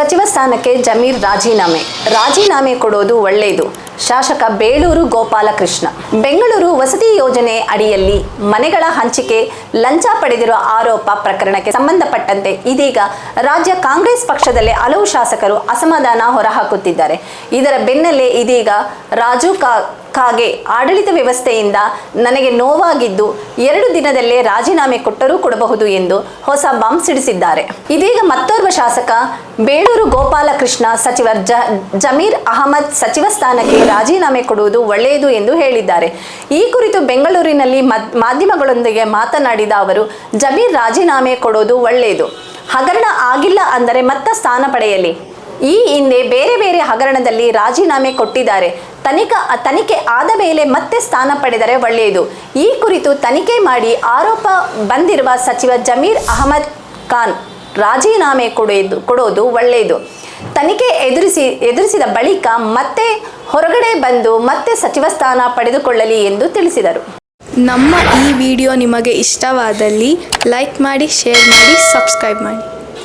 ಸಚಿವ ಸ್ಥಾನಕ್ಕೆ ಜಮೀರ್ ರಾಜೀನಾಮೆ. ರಾಜೀನಾಮೆ ಕೊಡೋದು ಒಳ್ಳೆಯದು ಶಾಸಕ ಬೇಳೂರು ಗೋಪಾಲಕೃಷ್ಣ. ಬೆಂಗಳೂರು ವಸತಿ ಯೋಜನೆ ಅಡಿಯಲ್ಲಿ ಮನೆಗಳ ಹಂಚಿಕೆ, ಲಂಚ ಪಡೆದಿರುವ ಆರೋಪ ಪ್ರಕರಣಕ್ಕೆ ಸಂಬಂಧಪಟ್ಟಂತೆ ಇದೀಗ ರಾಜ್ಯ ಕಾಂಗ್ರೆಸ್ ಪಕ್ಷದಲ್ಲಿ ಹಲವು ಶಾಸಕರು ಅಸಮಾಧಾನ ಹೊರಹಾಕುತ್ತಿದ್ದಾರೆ. ಇದರ ಬೆನ್ನಲ್ಲೇ ಇದೀಗ ರಾಜು ಕಾ, ಕಾಗೆ ಆಡಳಿತ ವ್ಯವಸ್ಥೆಯಿಂದ ನನಗೆ ನೋವಾಗಿದ್ದು ಎರಡು ದಿನದಲ್ಲೇ ರಾಜೀನಾಮೆ ಕೊಟ್ಟರೂ ಕೊಡಬಹುದು ಎಂದು ಹೊಸ ಬಾಂಬ್ ಸಿಡಿಸಿದ್ದಾರೆ. ಇದೀಗ ಮತ್ತೋರ್ವ ಶಾಸಕ ಬೇಳೂರು ಗೋಪಾಲಕೃಷ್ಣ ಸಚಿವ ಜಮೀರ್ ಅಹಮದ್ ಸಚಿವ ಸ್ಥಾನಕ್ಕೆ ರಾಜೀನಾಮೆ ಕೊಡುವುದು ಒಳ್ಳೆಯದು ಎಂದು ಹೇಳಿದ್ದಾರೆ. ಈ ಕುರಿತು ಬೆಂಗಳೂರಿನಲ್ಲಿ ಮಾಧ್ಯಮಗಳೊಂದಿಗೆ ಮಾತನಾಡಿದ ಅವರು, ಜಮೀರ್ ರಾಜೀನಾಮೆ ಕೊಡೋದು ಒಳ್ಳೆಯದು. ಹಗರಣ ಆಗಿಲ್ಲ ಅಂದರೆ ಮತ್ತ ಸ್ಥಾನ ಪಡೆಯಲಿ? ಈ ಹಿಂದೆ ಬೇರೆ ಬೇರೆ ಹಗರಣದಲ್ಲಿ ರಾಜೀನಾಮೆ ಕೊಟ್ಟಿದ್ದಾರೆ. ತನಿಖಾ, ತನಿಖೆ ಆದ ಮೇಲೆ ಮತ್ತೆ ಸ್ಥಾನ ಪಡೆದರೆ ಒಳ್ಳೆಯದು. ಈ ಕುರಿತು ತನಿಖೆ ಮಾಡಿ ಆರೋಪ ಬಂದಿರುವ ಸಚಿವ ಜಮೀರ್ ಅಹಮದ್ ಖಾನ್ ರಾಜೀನಾಮೆ ಕೊಡೋದು ಕೊಡೋದು ಒಳ್ಳೆಯದು. ತನಿಖೆ ಎದುರಿಸಿ, ಎದುರಿಸಿದ ಬಳಿಕ ಮತ್ತೆ ಹೊರಗಡೆ ಬಂದು ಮತ್ತೆ ಸಚಿವ ಸ್ಥಾನ ಪಡೆದುಕೊಳ್ಳಲಿ ಎಂದು ತಿಳಿಸಿದರು. ನಮ್ಮ ಈ ವಿಡಿಯೋ ನಿಮಗೆ ಇಷ್ಟವಾದಲ್ಲಿ ಲೈಕ್ ಮಾಡಿ, ಶೇರ್ ಮಾಡಿ, ಸಬ್ಸ್ಕ್ರೈಬ್ ಮಾಡಿ.